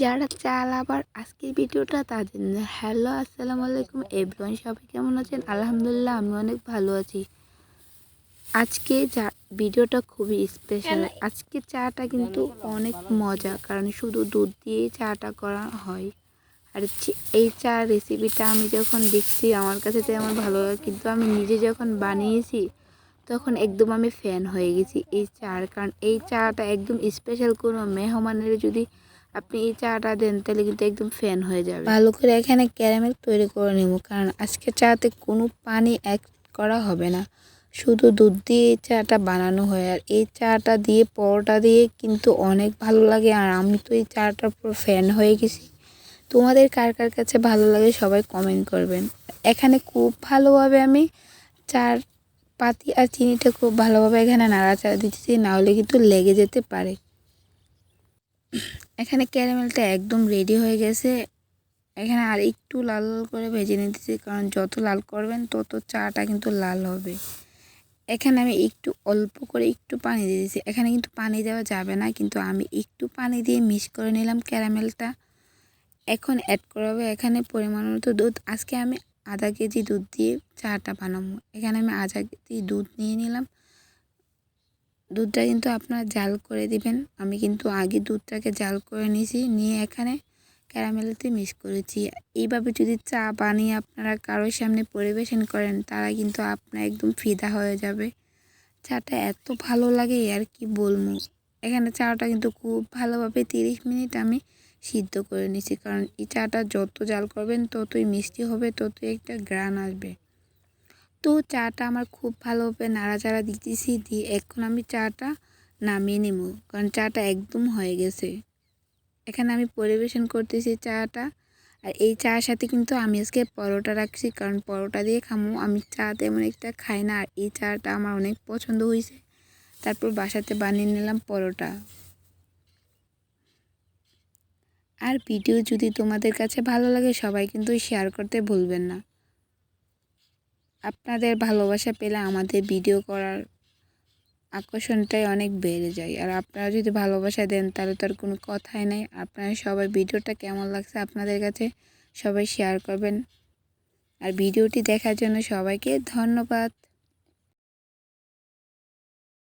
যারা চাল আবার আজকের ভিডিওটা তাদের হ্যালো আসসালামু আলাইকুম। এভরিওয়ান সবাই কেমন আছেন? আলহামদুলিল্লাহ আমি অনেক ভালো আছি। আজকে যা ভিডিওটা খুবই স্পেশাল আজকে চাটা কিন্তু অনেক মজা কারণ শুধু দুধ দিয়েই চাটা করা হয়। আর এই চা রেসিপিটা আমি যখন দেখছি আমার কাছে তেমন ভালো লাগে কিন্তু আমি নিজে যখন বানিয়েছি তখন একদম আমি ফ্যান হয়ে গেছি এই চার। কারণ এই চাটা একদম স্পেশাল কোনো মেহমানের যদি আপনি এই চাটা দেন, তাহলে কিন্তু একদম ফ্যান হয়ে যাবে। ভালো করে এখানে ক্যারামেল তৈরি করে নেব, কারণ আজকে চাতে কোনো পানি অ্যাড করা হবে না। শুধু দুধ দিয়ে এই চাটা বানানো হয়, আর এই চাটা দিয়ে, পরোটা দিয়ে কিন্তু অনেক ভালো লাগে, আর আমি তো এই চাটার পুরো ফ্যান হয়ে গেছি। তোমাদের কার কার কাছে ভালো লাগে সবাই কমেন্ট করবেন। এখানে খুব ভালোভাবে আমি চার পাতি আর চিনিটা খুব ভালোভাবে এখানে নাড়াচাড়া দিতেছি না হলে কিন্তু লেগে যেতে পারে। এখানে ক্যারামেলটা একদম রেডি হয়ে গেছে। এখানে আর একটু লাল লাল করে ভেজে নিতেছি কারণ যত লাল করবেন তত চাটা কিন্তু লাল হবে। এখানে আমি একটু অল্প করে একটু পানি দিয়ে দিয়েছি। এখানে কিন্তু পানি দেওয়া যাবে না, কিন্তু আমি একটু পানি দিয়ে মিক্স করে নিলাম ক্যারামেলটা। এখন অ্যাড করা হবে এখানে পরিমাণ মতো দুধ। আজকে আমি আধা কেজি দুধ দিয়ে চাটা বানাবো। এখানে আমি আধা কেজি দুধ নিয়ে নিলাম। দুধটা কিন্তু আপনারা জাল করে দিবেন। আমি কিন্তু আগে দুধটাকে জাল করে নিয়েছি, নিয়ে এখানে ক্যারামেলতে মিক্স করেছি। এইভাবে যদি চা বানিয়ে আপনারা কারোর সামনে পরিবেশন করেন, তারা কিন্তু আপনার একদম ফিদা হয়ে যাবে। চাটা এত ভালো লাগে, আর কি বলব? এখানে চাটা কিন্তু খুব ভালোভাবে তিরিশ মিনিট আমি সিদ্ধ করে নিয়েছি। কারণ এই চাটা যত জাল করবেন, ততই মিষ্টি হবে, ততই একটা গ্রান আসবে। তো চাটা আমার খুব ভালোভাবে নাড়াচাড়া দিতেছি, দিয়ে এখন আমি চাটা নামিয়ে নেব, কারণ চাটা একদম হয়ে গেছে। এখানে আমি পরিবেশন করতেছি চাটা, আর এই চার সাথে কিন্তু আমি আজকে পরোটা রাখছি, কারণ পরোটা দিয়ে খামো। আমি চা তেমন একটা খাই না, আর এই চাটা আমার অনেক পছন্দ হয়েছে। তারপর বাসাতে বানিয়ে নিলাম পরোটা। আর ভিডিও যদি তোমাদের কাছে ভালো লাগে, সবাই কিন্তু শেয়ার করতে ভুলবেন না। আপনাদের ভালোবাসা পেলে আমাদের ভিডিও করার আকর্ষণটাই অনেক বেড়ে যায়। আর আপনারা যদি ভালোবাসা দেন, তাহলে তো আর কোনো কথাই নেই। আপনারা সবাই ভিডিওটা কেমন লাগছে আপনাদের কাছে সবাই শেয়ার করবেন। আর ভিডিওটি দেখার জন্য সবাইকে ধন্যবাদ।